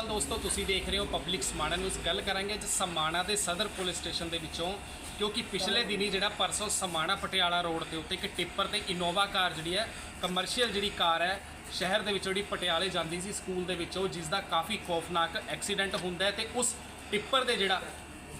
ਅਕਾਲ ਦੋਸਤੋ, ਤੁਸੀਂ ਦੇਖ ਰਹੇ ਹੋ ਪਬਲਿਕ ਸਮਾਣਾ ਨਿਊਜ਼ ਗੱਲ ਕਰਾਂਗੇ ਅੱਜ ਸਮਾਣਾ ਦੇ ਸਦਰ ਪੁਲਿਸ ਸਟੇਸ਼ਨ ਦੇ ਵਿੱਚੋਂ, ਕਿਉਂਕਿ ਪਿਛਲੇ ਦਿਨੀ ਜਿਹੜਾ ਪਰਸੋਂ ਸਮਾਣਾ ਪਟਿਆਲਾ ਰੋਡ ਦੇ ਉੱਤੇ ਇੱਕ ਟਿੱਪਰ ਤੇ ਇਨੋਵਾ ਕਾਰ ਜਿਹੜੀ ਹੈ ਕਮਰਸ਼ੀਅਲ ਜਿਹੜੀ ਕਾਰ ਹੈ, ਸ਼ਹਿਰ ਦੇ ਵਿੱਚੋਂ ਜਿਹੜੀ ਪਟਿਆਲੇ ਜਾਂਦੀ ਸੀ ਸਕੂਲ ਦੇ ਵਿੱਚੋਂ ਜਿਸ ਦਾ ਕਾਫੀ ਖੌਫਨਾਕ ਐਕਸੀਡੈਂਟ ਹੁੰਦਾ ਹੈ ਤੇ ਉਸ ਟਿੱਪਰ ਦੇ ਜਿਹੜਾ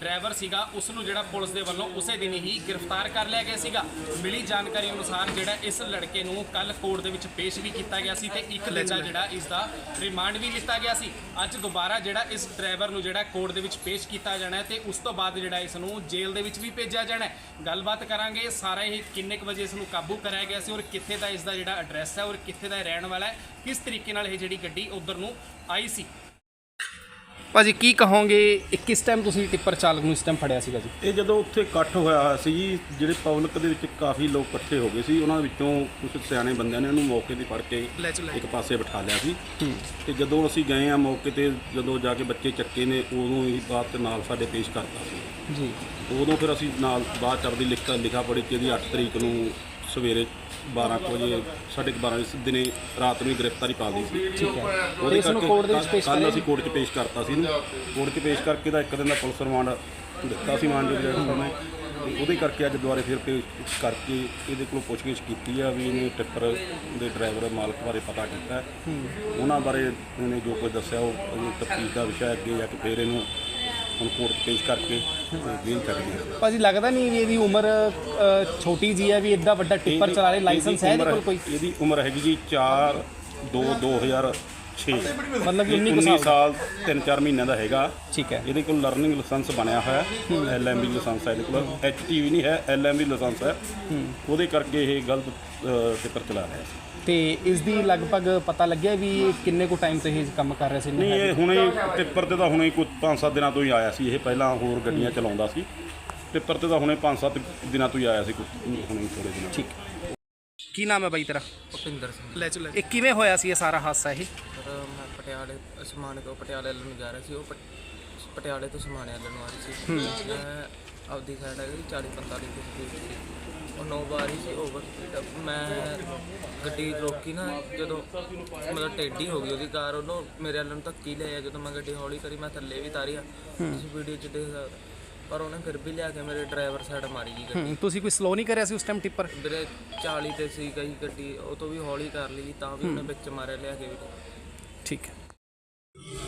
ਡਰਾਈਵਰ ਸੀਗਾ ਉਸ ਨੂੰ ਜਿਹੜਾ ਪੁਲਿਸ ਦੇ ਵੱਲੋਂ ਉਸੇ ਦਿਨ ਹੀ ਗ੍ਰਿਫਤਾਰ ਕਰ ਲਿਆ ਗਿਆ ਸੀਗਾ। ਮਿਲੀ ਜਾਣਕਾਰੀ ਅਨੁਸਾਰ ਜਿਹੜਾ ਇਸ ਲੜਕੇ ਨੂੰ ਕੱਲ ਕੋਰਟ ਦੇ ਵਿੱਚ ਪੇਸ਼ ਵੀ ਕੀਤਾ ਗਿਆ ਸੀ ਤੇ ਇੱਕ ਦਾ ਜਿਹੜਾ ਇਸ ਦਾ ਰਿਮਾਂਡ ਵੀ ਲਿੱਤਾ ਗਿਆ ਸੀ। ਅੱਜ ਦੁਬਾਰਾ ਜਿਹੜਾ ਇਸ ਡਰਾਈਵਰ ਨੂੰ ਜਿਹੜਾ ਕੋਰਟ ਦੇ ਵਿੱਚ ਪੇਸ਼ ਕੀਤਾ ਜਾਣਾ ਹੈ ਤੇ ਉਸ ਤੋਂ ਬਾਅਦ ਜਿਹੜਾ ਇਸ ਨੂੰ ਜੇਲ੍ਹ ਦੇ ਵਿੱਚ ਵੀ ਭੇਜਿਆ ਜਾਣਾ ਹੈ। ਗੱਲਬਾਤ ਕਰਾਂਗੇ ਸਾਰਾ ਇਹ ਕਿੰਨੇ ਕੁ ਵਜੇ ਇਸ ਨੂੰ ਕਾਬੂ ਕਰਾਇਆ ਗਿਆ ਸੀ ਔਰ ਕਿੱਥੇ ਦਾ ਇਸ ਦਾ ਜਿਹੜਾ ਐਡਰੈਸ ਹੈ ਔਰ ਕਿੱਥੇ ਦਾ ਰਹਿਣ ਵਾਲਾ ਹੈ ਕਿਸ ਤਰੀਕੇ ਨਾਲ ਇਹ ਜਿਹੜੀ ਗੱਡੀ ਉਧਰ ਨੂੰ ਆਈ ਸੀ। ਭਾਜੀ ਕੀ ਕਹੋਗੇ? ਕਿਸ ਟਾਈਮ ਤੁਸੀਂ ਟਿੱਪਰ ਚਾਲਕ ਨੂੰ ਇਸ ਟਾਈਮ ਫੜਿਆ ਸੀਗਾ ਜੀ? ਇਹ ਜਦੋਂ ਉੱਥੇ ਇਕੱਠ ਹੋਇਆ ਹੋਇਆ ਸੀ ਜੀ ਜਿਹੜੇ ਪਬਲਿਕ ਦੇ ਵਿੱਚ ਕਾਫੀ ਲੋਕ ਇਕੱਠੇ ਹੋ ਗਏ ਸੀ ਉਹਨਾਂ ਵਿੱਚੋਂ ਕੁਝ ਸਿਆਣੇ ਬੰਦਿਆਂ ਨੇ ਉਹਨੂੰ ਮੌਕੇ ਤੇ ਫੜ ਕੇ ਲੈ ਚਲੋ। ਇੱਕ ਪਾਸੇ ਬਿਠਾ ਲਿਆ ਸੀ। ਤੇ ਜਦੋਂ ਅਸੀਂ ਗਏ ਆ ਮੌਕੇ ਤੇ ਜਦੋਂ ਜਾ ਕੇ ਬੱਚੇ ਚੱਕੇ ਨੇ ਉਦੋਂ ਹੀ ਬਾਤ ਤੇ ਨਾਲ ਸਾਡੇ ਪੇਸ਼ ਕਰਤਾ ਸੀ। ਜੀ। ਉਦੋਂ ਫਿਰ ਅਸੀਂ ਨਾਲ ਬਾਅਦ ਚ ਆਪਦੀ ਲਿਖਤਾ ਲਿਖਾ ਪੜੀ ਕਿ ਇਹਦੀ 8 ਤਰੀਕ ਨੂੰ ਸਵੇਰੇ 12 ਕੁ ਵਜੇ ਸਾਢੇ ਕੁ 12 ਵਜੇ ਦਿਨੇ ਰਾਤ ਨੂੰ ਹੀ ਗ੍ਰਿਫਤਾਰੀ ਪਾ ਲਈ ਸੀ। ਠੀਕ ਹੈ। ਤੇ ਉਹਦੇ ਇਸ ਨੂੰ ਕਰਕੇ ਕੋਰਟ ਦੇ ਵਿੱਚ ਪੇਸ਼ ਕੱਲ੍ਹ ਅਸੀਂ ਕੋਰਟ 'ਚ ਪੇਸ਼ ਕਰਤਾ ਸੀ ਇਹਨੂੰ। ਕੋਰਟ 'ਚ ਪੇਸ਼ ਕਰਕੇ ਦਾ ਇੱਕ ਦਿਨ ਦਾ ਪੁਲਿਸ ਰਿਮਾਂਡ ਦਿੱਤਾ ਸੀ ਮਾਨਯੋਗ ਜੱਜ ਸਾਹਿਬ ਨੇ। ਤੇ ਉਹਦੇ ਕਰਕੇ ਅੱਜ ਦੁਬਾਰੇ ਫਿਰ ਪੇਸ਼ ਕਰਕੇ ਇਹਦੇ ਕੋਲੋਂ ਪੁੱਛਗਿੱਛ ਕੀਤੀ ਆ ਵੀ ਇਹਨੇ ਟਿੱਪਰ ਦੇ ਡਰਾਈਵਰ ਮਾਲਕ ਬਾਰੇ ਪਤਾ ਕੀਤਾ। ਹੈ। ਉਹਨਾਂ ਬਾਰੇ ਇਹਨੇ ਜੋ ਕੁਝ ਦੱਸਿਆ ਉਹ ਤਫਤੀਸ਼ ਦਾ ਵਿਸ਼ਾ ਹੈ ਅੱਗੇ ਜਾ ਕੇ ਫਿਰ ਇਹਨੂੰ ਹੁਣ ਕੋਰਟ ਪੇਸ਼ ਕਰਕੇ ਜੇਲ੍ਹ ਚੱਕਦੀ ਹੈ। ਭਾਜੀ ਲੱਗਦਾ ਨਹੀਂ ਵੀ ਇਹਦੀ ਉਮਰ ਅ, ਛੋਟੀ ਜੀ ਹੈ ਵੀ ਐਡਾ ਵੱਡਾ ਟਿੱਪਰ ਚਲਾ ਰਹੇ ਲਾਇਸੈਂਸ ਹੈ ਇਹਦੇ ਕੋਲ ਕੋਈ? ਇਹਦੀ ਉਮਰ ਹੈਗੀ ਜੀ 4 2 2006 ਮਤਲਬ ਕਿ 19 ਕੁ 19 ਸਾਲ। ਸਾਲ 3-4 ਮਹੀਨਿਆਂ ਦਾ ਹੈਗਾ। ਠੀਕ ਹੈ। ਇਹਦੇ ਕੋਲ ਲਰਨਿੰਗ ਲਾਇਸੈਂਸ ਬਣਿਆ ਹੋਇਆ। ਹੈ ਐਲਐਮਬੀ ਲਾਇਸੈਂਸ ਹੈ ਇਹਦੇ ਕੋਲ। ਐਚਟੀਵੀ ਨਹੀਂ ਹੈ ਐਲਐਮਬੀ ਲਾਇਸੈਂਸ ਹੈ। ਉਹਦੇ ਕਰਕੇ ਇਹ ਗਲਤ ਅ, ਟਿੱਪਰ ਚਲਾ ਰਿਹਾ। ਸੀ ਤੇ ਇਸ ਦੀ ਲਗਭਗ ਪਤਾ ਲੱਗਿਆ ਵੀ ਇਹ ਕਿੰਨੇ ਕੁ ਟਾਈਮ ਤੋਂ ਇਹ ਕੰਮ ਕਰ ਰਿਹਾ ਸੀ? ਨਹੀਂ ਇਹ ਹੁਣੇ ਟਿੱਪਰ ਤੇ ਤਾਂ ਹੁਣੇ ਕੋਈ 5-7 ਦਿਨਾਂ ਤੋਂ ਹੀ ਆਇਆ ਸੀ। ਇਹ ਪਹਿਲਾਂ ਹੋਰ ਗੱਡੀਆਂ ਚਲਾਉਂਦਾ ਸੀ। ਟਿੱਪਰ ਤੇ ਤਾਂ ਹੁਣੇ 5-7 ਦਿਨਾਂ ਤੋਂ ਹੀ ਆਇਆ ਸੀ ਕੋਈ ਹੁਣੇ ਥੋੜੇ ਦਿਨਾਂ ਠੀਕ। ਕੀ ਨਾਮ ਹੈ ਬਾਈ ਤੇਰਾ? ਭੁਪਿੰਦਰ ਸਿੰਘ। ਲੈ ਚਲੋ। ਇਹ ਕਿਵੇਂ ਹੋਇਆ ਸੀ ਇਹ ਸਾਰਾ ਹਾਦਸਾ ਇਹ? ਸਰ ਮੈਂ ਪਟਿਆਲੇ ਸਮਾਣੇ ਤੋਂ ਪਟਿਆਲੇ ਵੱਲ ਨੂੰ ਜਾ ਰਿਹਾ ਸੀ। ਉਹ ਪਟ- ਪਟਿਆਲੇ ਤੋਂ ਸਮਾਣੇ ਵੱਲ ਨੂੰ ਆ ਰਹੀ ਸੀ। ਮੈਂ ਆਪਦੀ ਸਾਈਡ ਹੈਗੀ 40 45 ਦੀ ਸਪੀਡ ਸੀ ਉਹ ਨੋ ਵਾਰੀ ਸੀ ਓਵਰ ਸਪੀਡ ਮੈਂ ਗੱਡੀ ਰੋਕੀ ਨਾ ਜਦੋਂ ਮਤਲਬ ਟੇਢੀ ਹੋ ਗਈ ਉਹਦੀ ਕਾਰ ਉਹਨੂੰ ਮੇਰੇ ਵੱਲ ਨੂੰ ਧੱਕੀ ਲਿਆ ਜਦੋਂ ਮੈਂ ਗੱਡੀ ਹੌਲੀ ਕਰੀ ਮੈਂ ਥੱਲੇ ਵੀ ਤਾਰੀ ਆ ਤੁਸੀਂ ਵੀਡੀਓ 'ਚ ਦੇਖ ਸਕਦੇ। ਪਰ ਉਹਨੇ ਫਿਰ ਵੀ ਲਿਆ ਕੇ ਮੇਰੇ ਡਰਾਈਵਰ ਸਾਈਡ ਮਾਰੀ ਜੀ ਗੱਡੀ। ਤੁਸੀਂ ਕੋਈ ਸਲੋ ਨਹੀਂ ਕਰਿਆ ਸੀ ਉਸ ਟਾਈਮ ਟਿੱਪਰ ਵੀਰੇ 40 ਤੇ ਸੀ ਗਈ ਗੱਡੀ ਉਹ ਤੋਂ ਵੀ ਹੌਲੀ ਕਰ ਲਈ ਤਾਂ ਵੀ ਉਹਨੇ ਵਿੱਚ ਮਾਰਿਆ ਲਿਆ ਕੇ ਵੀ। ਠੀਕ ਹੈ।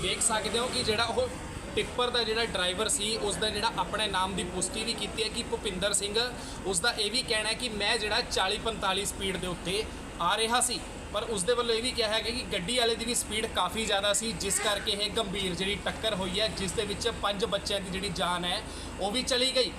ਦੇਖ ਸਕਦੇ ਹੋ ਕਿ ਜਿਹੜਾ ਉਹ ਟਿੱਪਰ ਦਾ ਜਿਹੜਾ ਡਰਾਈਵਰ ਸੀ ਉਸ ਦਾ ਜਿਹੜਾ ਆਪਣੇ ਨਾਮ ਦੀ ਪੁਸ਼ਟੀ ਵੀ ਕੀਤੀ ਹੈ ਕਿ ਭੁਪਿੰਦਰ ਸਿੰਘ ਉਸ ਦਾ ਇਹ ਵੀ ਕਹਿਣਾ ਹੈ ਕਿ ਮੈਂ ਜਿਹੜਾ 40 45 ਸਪੀਡ ਦੇ ਉੱਤੇ ਆ ਰਿਹਾ ਸੀ। ਪਰ ਉਸ ਦੇ ਵੱਲੋਂ ਇਹ ਵੀ ਕਿਹਾ ਹੈ ਕਿ ਗੱਡੀ ਵਾਲੇ ਦੀ ਵੀ ਸਪੀਡ ਕਾਫੀ ਜ਼ਿਆਦਾ ਸੀ, ਜਿਸ ਕਰਕੇ ਇਹ ਗੰਭੀਰ ਜਿਹੜੀ ਟੱਕਰ ਹੋਈ ਹੈ, ਜਿਸ ਦੇ ਵਿੱਚ ਪੰਜ ਬੱਚਿਆਂ ਦੀ ਜਿਹੜੀ ਜਾਨ ਹੈ, ਉਹ ਵੀ ਚਲੀ ਗਈ।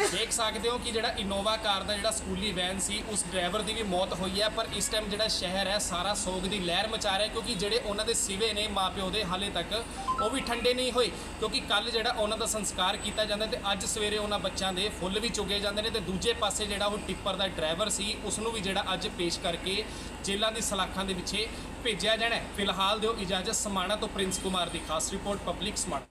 ਦੇਖ ਸਕਦੇ ਹੋ ਕਿ ਜਿਹੜਾ ਇਨੋਵਾ ਕਾਰ ਦਾ ਜਿਹੜਾ ਸਕੂਲੀ ਵੈਨ ਸੀ, ਉਸ ਡਰਾਈਵਰ ਦੀ ਵੀ ਮੌਤ ਹੋਈ ਹੈ, ਪਰ ਇਸ ਟਾਈਮ ਜਿਹੜਾ ਸ਼ਹਿਰ ਹੈ, ਸਾਰਾ ਸੋਗ ਦੀ ਲਹਿਰ ਮਚਾ ਰਿਹਾ ਕਿਉਂਕਿ ਜਿਹੜੇ ਉਹਨਾਂ ਦੇ ਸਿਵੇ ਨੇ, ਮਾਪਿਓ ਦੇ ਹਾਲੇ ਤੱਕ, ਉਹ ਵੀ ਠੰਡੇ ਨਹੀਂ ਹੋਏ, ਕਿਉਂਕਿ ਕੱਲ ਜਿਹੜਾ ਉਹਨਾਂ ਦਾ ਸੰਸਕਾਰ ਕੀਤਾ ਜਾਂਦਾ ਤੇ ਅੱਜ ਸਵੇਰੇ ਉਹਨਾਂ ਬੱਚਿਆਂ ਦੇ ਫੁੱਲ ਵੀ ਚੁਗੇ ਜਾਂਦੇ ਨੇ ਤੇ ਦੂਜੇ ਪਾਸੇ ਜਿਹੜਾ ਉਹ ਟਿੱਪਰ ਦਾ ਡਰਾਈਵਰ ਸੀ, ਉਸ ਨੂੰ ਵੀ ਜਿਹੜਾ ਅੱਜ ਪੇਸ਼ ਕਰਕੇ ਜੇਲ੍ਹਾਂ ਦੀ ਸਲਾਖਾਂ ਦੇ ਪਿੱਛੇ ਭੇਜਿਆ ਜਾਣਾ ਹੈ। ਫਿਲਹਾਲ ਦਿਓ ਇਜਾਜ਼ਤ, ਸਮਾਣਾ ਤੋਂ ਪ੍ਰਿੰਸ ਕੁਮਾਰ ਦੀ ਖਾਸ ਰਿਪੋਰਟ, ਪਬਲਿਕ ਸਮਾਣਾ।